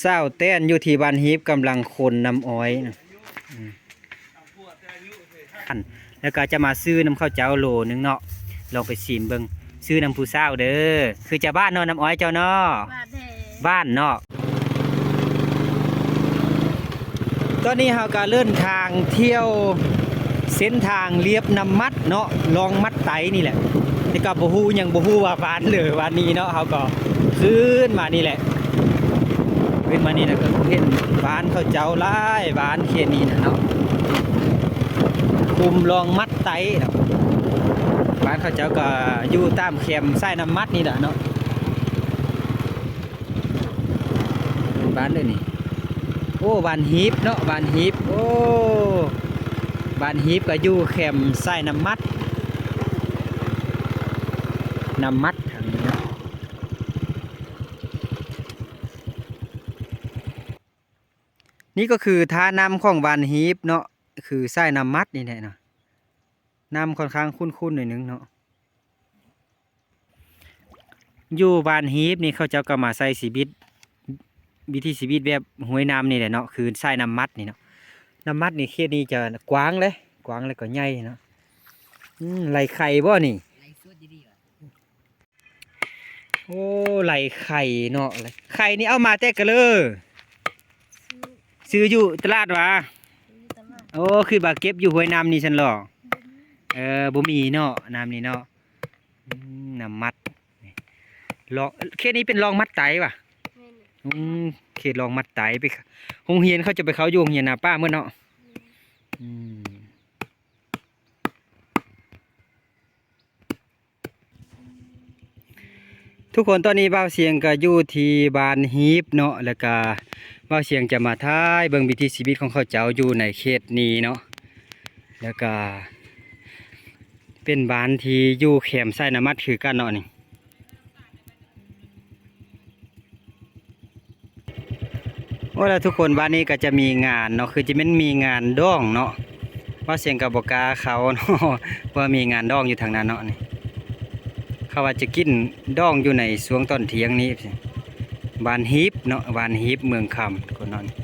เศร้าแต้นอยู่ที่บ้านฮีบกำลังคนน้ำอ้อยนะอันแล้วก็จะมาซื้อน้ำข้าวเจ้าโลนึงเนาะลองไปชิมเบิงซื้อน้ำผู้เศร้าเด้อคือจะบ้านเนาะน้ำอ้อยเจ้าเนาะบ้านเนาะตอนนี้เราก็เลื่อนทางเที่ยวเส้นทางเลียบน้ำมัดเนาะลองมัดไตนี่แหละแต่ก็บ่ฮู้หยังบ่ฮู้ว่าบ้านเลยวันนี้เนาะเขาก็ขึ้นมานี่แหละ ขึ้นมานี่นะก็เห็นบ้านเขาเจ้าหลายบ้านเขตนี้นะเนาะคุมลองมัดไตนะบ้านเขาเจ้าก็อยู่ตามแคมไส้น้ำมัดนี่แหละเนาะบ้านเลยนี่โอ้บ้านฮีบเนาะบ้านฮีบโอ้บ้านฮีบก็อยู่แคมไส้น้ำมัดน้ำมัดทางนี้เนาะ นี่ก็คือท่าน้ำของบานฮีบเนาะคือไส้น้ำมัดนี่แหละเนาะน้ำค่อนข้างคุ้นๆหน่อยนึงเนาะอยู่บ้านฮีบนี่เขาเจ้าก็มาใส่สีบิดวิธีชีวิตแบบห้วยน้ำนี่แหละเนาะคือใส่น้ำมัดนี่เนาะน้ำมัดนี่เขตนี้จะกว้างเลยกว้างเลยก็ใหญ่เนาะไหลไข่บ่นี่โอ้ไหลไข่เนาะไหลไข่นี่เอามาแต่กะเลย ซื้ออยู่ตลาดวะซื้อตลาดโอ้คือบาเก็บอยู่ห้วยน้ำนี่ฉันหรอเออบ่มีเนาะน้ำนี่เนาะอืมน้ำมัดนี่ลองเขตนี้เป็นลองมัดไตวะแม่นอืมเขตลองมัดไตไปค่ะโรงเรียนเขาจะไปเขาโยโรงเรียนนาป้าเมื่อเนาะอืมทุกคนตอนนี้บ่าวเสียงก็อยู่ที่บ้านฮีบเนาะแล้วก็ บ่าเสียงจะมาท้ายเบิ่งวิถีชีวิตของเขาเจ้าอยู่ในเขตนี้เนาะแล้วก็ เป็นบ้านที่อยู่แคมไส้น้ำมัดคือกันเนาะนี่ว่าแล้วทุกคนบ้านนี้ก็จะมีงานเนาะคือจะเป็นมีงานดองเนาะว่าเสียงกับบกล้าเขาเนาะว่ามีงานดองอยู่ทางนั้นเนาะนี่เขาว่าจะกินดองอยู่ในสวงตอนเทียงนี้ บ้านฮีบเนาะบ้านฮีบเมืองคำคนนาะนี่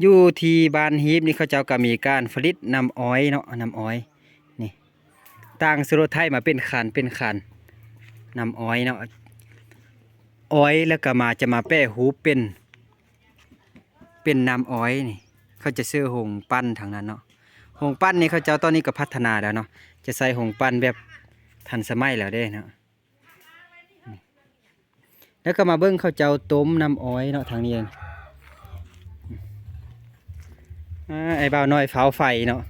อยู่ที่บ้านฮีบนี่เขาเจ้าก็มีการผลิตน้ำอ้อยเนาะน้ำอ้อยนี่ต่างสุโรไทยมาเป็นขันเป็นขันนำอ้อยเนาะอ้อยแล้วก็มาจะมาแป้หูเป็น เป็นน้ำอ้อยนี่เขาจะซื้อหงปั้นทางนั้นเนาะ หงปั้นนี่เขาเจ้าตอนนี้ก็พัฒนาแล้วเนาะ จะใส่หงปั้นแบบทันสมัยแล้วเด้เนาะ แล้วก็มาเบิ้งเขาเจ้าต้มน้ำอ้อยเนาะทางนี้เองอ่าไอ้บ่าวน้อยเผาไฟเนาะ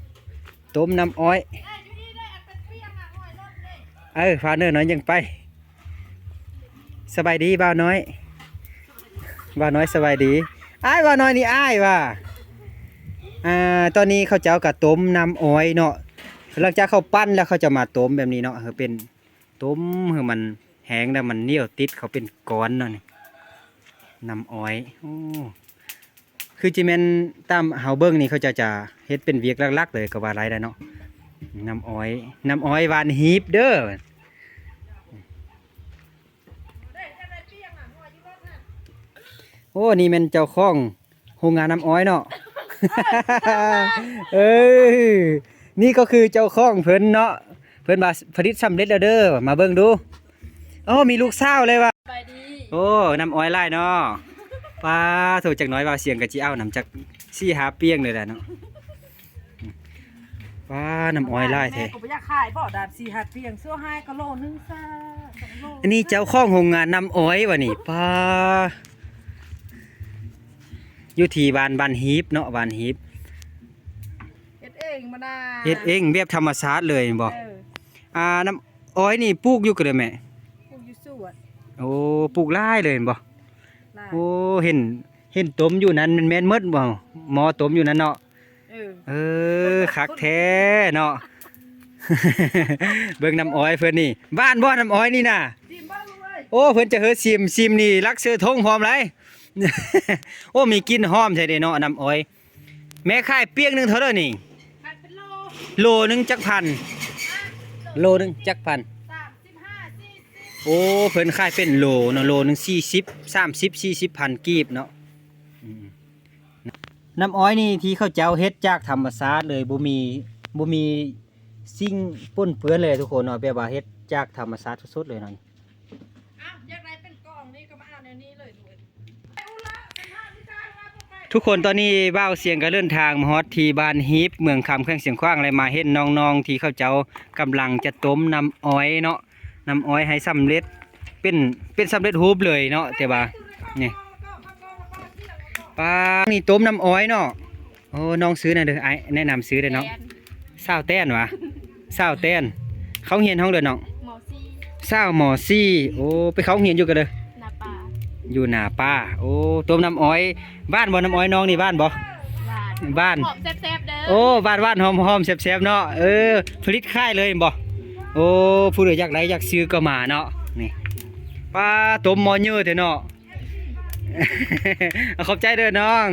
ต้มน้ำอ้อย เออฟาเนื้อน้อยยังไป สบายดีบ่าวน้อยบ่าวน้อยสบายดี อ้ายบ่าวน้อยนี่อ้ายว่ะ อ่าตอนนี้เขาเจ้ากับต้มน้ำอ้อยเนาะหลังจากเขาปั้นแล้วเขาจะมาต้มแบบนี้เนาะคือเป็นต้มคือมันแห้งแล้วมันเหนียวติดเขาเป็นก้อนเนาะนี่น้ำอ้อยโอ้คือจิแมนตามเฮาเบิ้งนี่เขาจะจะเฮ็ดเป็นเวียกลักๆเลยก็ว่าไรได้เนาะน้ำอ้อยน้ำอ้อยหวานฮีบเด้อโอ้นี่มันเจ้าของโรงงานน้ำอ้อยเนาะ เออนี่ก็คือเจ้าของเพิ่นเนาะเพิ่นมาผลิตสำเร็จแล้วเด้อมาเบิ่งดูอ๋อมีลูกสาวเลยว่ะไปดีโอ้น้ำอ้อยไล่เนาะป้าโถจากน้อยว่าเสียงกะจิเอาน้ำจากซี่หาเปียงเลยแหละเนาะป้าน้ำอ้อยไล่แท้แม่ก็บ่อยากขายบ่ดาบสี่หัดเพียงเสื้อให้ก็โลนึงซ่าสองโลอันนี้เจ้าของโรงงานน้ำอ้อยวะนี่ป้า อยู่ที่บ้านบ้านฮีบเนาะบ้านฮีบเฮ็ดเองมานาเฮ็ดเองแบบธรรมชาติเลยบ่เอออ่าน้ำอ้อยนี่ปลูกอยู่กันเลยแม่ปลูกอยู่สวนโอ้ปลูกหลายเลยบ่ลายโอ้เห็นเห็นต้มอยู่นั้นมันแม่นหมดบ่หมอต้มอยู่นั้นเนาะ เออเออคักแท้เนาะ เบิ่งน้ำอ้อยเพิ่นนี่ บ้านบ่น้ำอ้อยนี่น่ะ ดีมากเลยโอ้เพิ่นจะเฮ็ดซิมซิมนี่รักเสื้อทงหอมไร โอ้มีกลินหอมใช่เด้เนาะน้ำอ้อย แม่ขายเปียงหนึงเท่าเด้อนี่ขายเป็นโลโลหนึงจักพัน โลหนึงจักพัน สามสิบห้าสี่สิบโอ้เพิ่นขายเป็นโลเนาะโลหนึง40 30 40พันกีบเนาะอืมน้ำอ้อยนี่ที่เขาเจ้าเฮ็ดจากธรรมชาติเลยบ่มีบ่มีสิ่งปนเปื้อนเลยทุกคนเนาะแบบว่าเฮ็ดจากธรรมชาติสดๆเลยเนาะ อ้าวอยากได้เป็นกล่องนี่ก็มาเอาในนี้เลยด้วย ทุกคนตอนนี้บ้าวเสียงก็เดินทางมาฮอดที่บ้านฮีบเมืองคำเครื่องเสียงขว้างเลยมาเห็นน้องๆ ที่เขาเจ้ากำลังจะต้มน้ำอ้อยเนาะน้ำอ้อยให้สำเร็จเป็นเป็นสำเร็จรูปเลยเนาะแต่ว่านี่ปลานี่ต้มน้ำอ้อยเนาะโอ้น้องซื้อหน่อยเด้อไอ้แนะนำซื้อเด้อเนาะเศร้าแต้นวะเศร้าแต้นเขาเฮียนห้องเด้อเนาะหมอซีเศร้าหมอซี่โอ้ไปเขาเฮียนอยู่กันเลยนาปา อยู่หน้าป้า โอ้ต้มน้ำอ้อย บ้านบ่น้ำอ้อยน้องนี่บ้านบ่หวานบ้าน หอมแซ่บๆเด้อ โอ้บ้านบ้านหอมหอมๆแซ่บๆเนาะ เออ ผลิตค่ายเลยบ่โอ้ผู้ใดอยากได้อยากซื้อก็มาเนาะ นี่ป้าต้มหมอเยอะเถอะเนาะ ขอบใจเด้อน้อง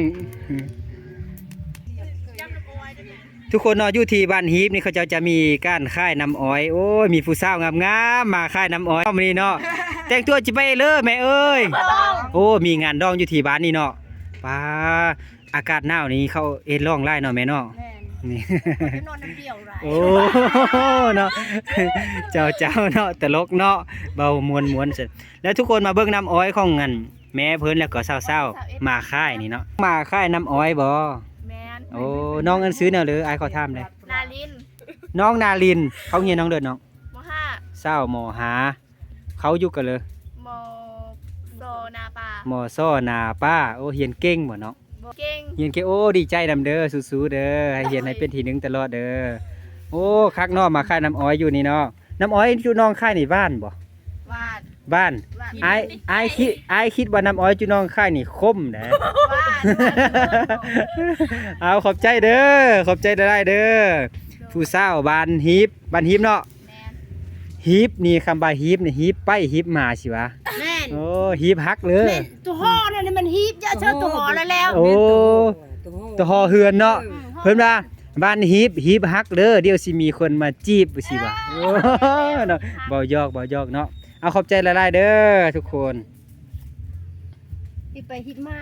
ทุกคนเนาะอยู่ที่บ้านฮีบนี่เขาเจะจะมีการค่ายน้ำอ้อย โอ้ยมีผู้สาวงามๆมาค่ายน้ำอ้อยมื้อนี้เนาะ แต่งตัวจิไปเลยแม่เอ้ย โอ้ มีงานดองอยู่ที่บ้านนี่เนาะป้าอากาศหนาวนี้เขาเอ็นร้องไล่เนาะแม่เนาะแม่นนี่ไปนอนน้ำเดียวไรโอ้เนาะเจ้าเจ้าเนาะตลกเนาะเบามวนมวนเสร็จแล้วทุกคนมาเบิ่งน้ำอ้อยของเงินแม่เพิ่นแล้วก็เศร้าๆมาค่ายนี่เนาะมาค่ายน้ำอ้อยบ่แม่นโอ้น้องเอิ้นซื้อแนวหรืออายขอถามเลยนาลินน้องนาลินเขาเฮียนน้องเด้อน้องมห้าเศร้าหมอหา เขาอยู่กันเลยมโดนาปาหมอซ้อนาป้า โอ้เฮียนเก่งบ่เนาะเก่งเฮียนเก่งโอ้ดีใจนำเด้อสู้ๆเด้อให้เฮียนให้เป็นที่หนึ่งตลอดเด้อโอ้คักเนาะมาค่ายน้ำอ้อยอยู่นี่เนาะน้ำอ้อยอยู่น้องค่ายนี่บ้านบ่วาดบ้านวาดไอ้ไอ้คิดไอ้คิดว่าน้ำอ้อยจุน้องค่ายนี่คมนะ วาดเอาขอบใจเด้อขอบใจได้เด้อผู้สาวบ้านฮีบบ้านฮีบเนาะแม่น ฮีบนี่คำว่าฮีบนี่ฮีบไปฮีบมาสิวะแม่นโอ้ฮีบฮักเลยตัวห่อนั่นน่ะมันฮีบอย่าเชิญตัวห่อแล้วแล้วโอ้ตัวหอเฮือนเนาะเพิ่นว่าบ้านฮีบฮีบฮักเด้อเดี๋ยวสิมีคนมาจีบสิวะโอ้เนาะเบายอกเบายอกเนาะเอาขอบใจหลายๆเด้อทุกคนฮิบไปฮิบมา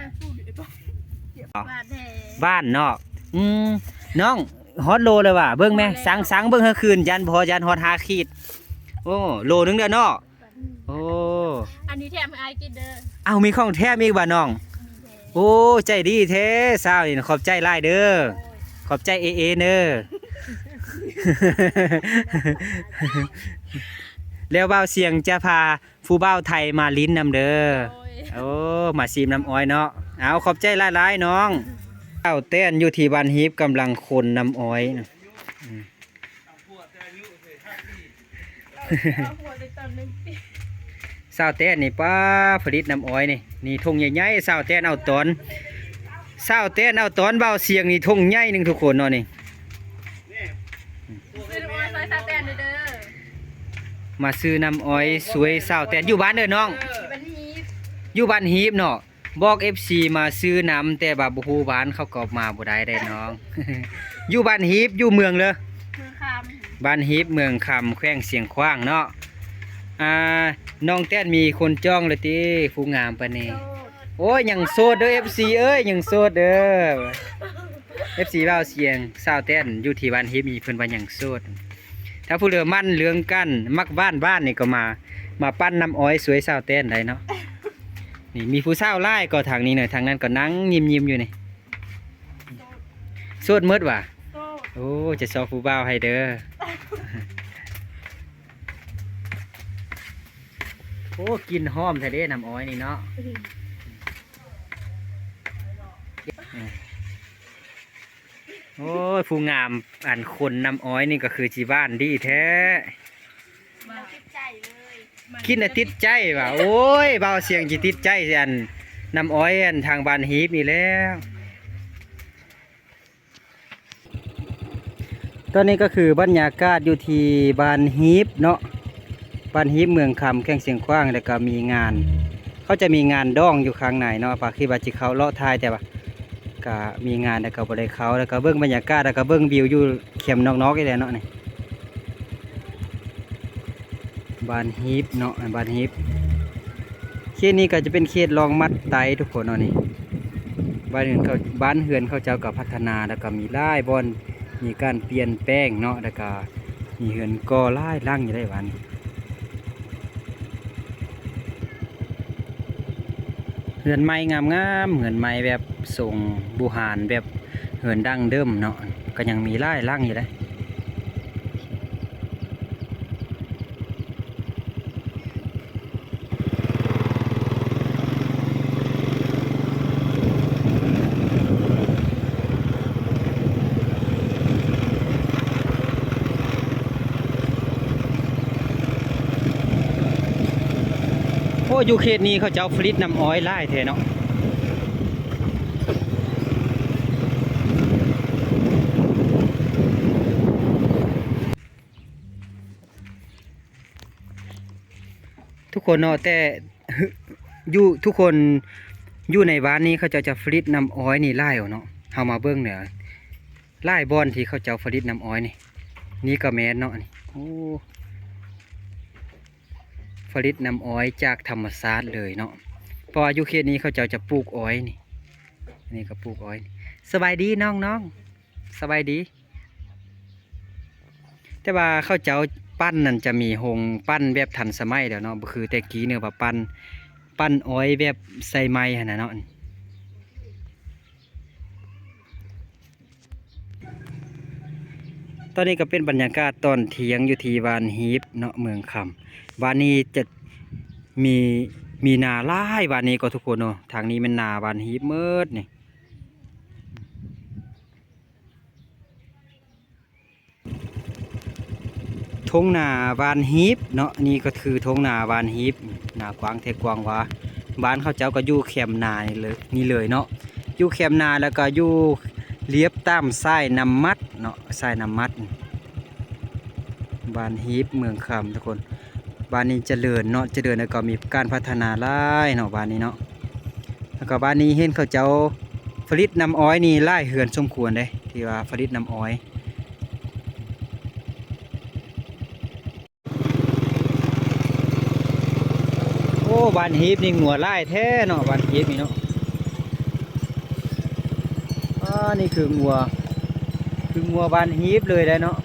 วาดแท้บ้านเนาะอืมน้องฮอตโลเลยว่ะเบิ่งแม่สังสังเบิ่งเฮาคืนยันพอยันฮอตหาขีด โอ้โลนึงเด้อเนาะโอ้อันนี้แถมให้อายกินเด้อเอามีของแท้มีอีกบ่น้อง โอ้ใจดีแท้สาวนี่ขอบใจหลายเด้อขอบใจเอเอเด้อแล้วบ่าวเสียงจะพาผู้บ่าวไทยมาลิ้นนำเด้อโอ้ยโอ้มาซีมน้ำอ้อยเนาะเอาขอบใจหลายๆน้องเต้าเต้นอยู่ที่บ้านฮีบกำลังคนน้ำอ้อยนะ สาวเต้นนี่ป้าผลิตน้ำอ้อยนี่นี่ทงใหญ่ๆสาวเต้นเอาตอนสาวเต้นเอาตอนเบาเสียงนี่ทงใหญ่หนึ่งทุกคนเนาะนี่มาซื้อน้ำอ้อยสวยสาวเต้นอยู่บ้านเด้อน้อง อยู่บ้านฮีบเนาะบอก FC มาซื้อน้ำแต่บาบ่ฮู้บ้านเขาก็มาบ่ได้ได้น้อง อยู่บ้านฮีบอยู่เมืองเลย บ้านฮิปเมืองคำแขวงเสียงขว้างเนาะอ่าน้องแต้นมีคนจ้องเลยติผู้งามปานนี้โอ้ยยังโสดเด้อ FC เอ้ยยังโสดเด้อ FC เว้าเสียงสาวแต้นอยู่ที่บ้านฮิปมีเพิ่นว่ายังโสด ถ้าผู้เหลือมั่นเรื่องกันมักบ้านบ้านนี่ก็มา มาปั้นน้ำอ้อยสวยสาวแต้นได้เนาะนี่มีผู้สาวไล่ก็ทางนี้หน่อยทางนั้นก็นั่งยิ้มๆอยู่นี่โสดหมดว่ะโตโอ้จะซอฟูบ่าวให้เด้อ โอ้กินหอมแท้เด้น้ำอ้อยนี่เนาะโอ้ยผู้งามอันคนน้ำอ้อยนี่ก็คือจีบ้านดีแท้มาติดใจเลยกินน่ะติดใจว่ะโอ้ยเบาเสียงจิติดใจสิอันน้ำอ้อยอันทางบ้านฮีบนี่แหล้ว ตอนนี้ก็คือบรรยากาศอยู่ที่บ้านฮีบเนาะบ้านฮีบเมืองคำแข้งเสียงขว้างแล้วก็มีงาน เขาจะมีงานด้องอยู่ข้างในเนาะปากที่บาจิเขาเลาะทายแต่ว่าก็มีงานแล้วก็บริเขาแล้วก็เบิ้งบรรยากาศแล้วก็เบิ้งวิวอยู่เข็มนอกๆอีแหละเนาะนี่บ้านฮีบเนาะบ้านฮีบเขตนี้ก็จะเป็นเขตรองมัดไตทุกคนเนาะนี่บ้านเฮือนเขาบ้านเฮือนเขาเจ้าก็พัฒนาแล้วก็มีหลายบอน มีการเปลี่ยนแป้งเนาะแล้วก็มีเหือนกอหลายหลังอยู่ได้บ้านเหือนไม้งามงามเหือนไม้แบบทรงบูหานแบบเหือนดั้งเดิมเนาะก็ยังมีหลายหลังอยู่ได้ อ้อยู่เขตนี้เขาจะเอาฟลิตน้ำอ้อยไล่เทเนาะทุกคนเนาะแต่อยู่ทุกคนอยู่ในบ้านนี้เขาจะจะฟลิตน้ำอ้อยนี่ไล่เอาเนาะเฮามาเบิ่งเนี่ยไล่บอนที่เขาจะเอาฟลิตน้ำอ้อยนี่ นี่ก็แม่นเนาะนี่โอ้ ผลิตน้ำอ้อยจากธรรมชาติเลยเนาะเพราะว่ายู่เขตนี้เขาเจ้าจะปลูกอ้อยนี่นี่ก็ปลูกอ้อย สบายดีน้องน้องสบายดี แต่ว่าเขาเจ้าปั้นนั่นจะมีหงปั้นแบบทันสมัยแล้วเนาะคือแต่กี้เนื้อว่าปั้นปั้นอ้อยแบบใส่ไม้หั่นน่ะเนาะตอนนี้ก็เป็นบรรยากาศตอนเที่ยงอยู่ที่วานฮีบเนาะเมืองคำ วานนี้จะมีมีนาหล่ายวานนี้ก็ทุกคนเนาะทางนี้เป็นนาวานฮีบเมิดนี่ทงนาวานฮีบเนาะนี่ก็คือทงนาวานฮีบนากว้างเทกว้างว่าบ้านเขาเจ้าก็อยู่แคมนาเลยนี่เลยเนาะอยู่แคมนาแล้วก็อยู่เลียบตามไสายน้ำมัดเนาะไสายน้ำมัดบ้านฮีบเมืองคำทุกคน บ้านนี้เจริญเนาะเจริญแล้วก็มีการพัฒนาหลายเนาะบ้านนี้เนาะแล้วก็บ้านนี้เห็นเขาเจ้าผลิตน้ำอ้อยนี่หลายเหือนสมควรเลยที่ว่าผลิตน้ำอ้อยโอ้บ้านฮีบนี่งัวหลายแท้เนาะบ้านฮีบนี่เนาะอ่านี่คืองัว คืองัวบ้านฮีบเลยได้เนาะ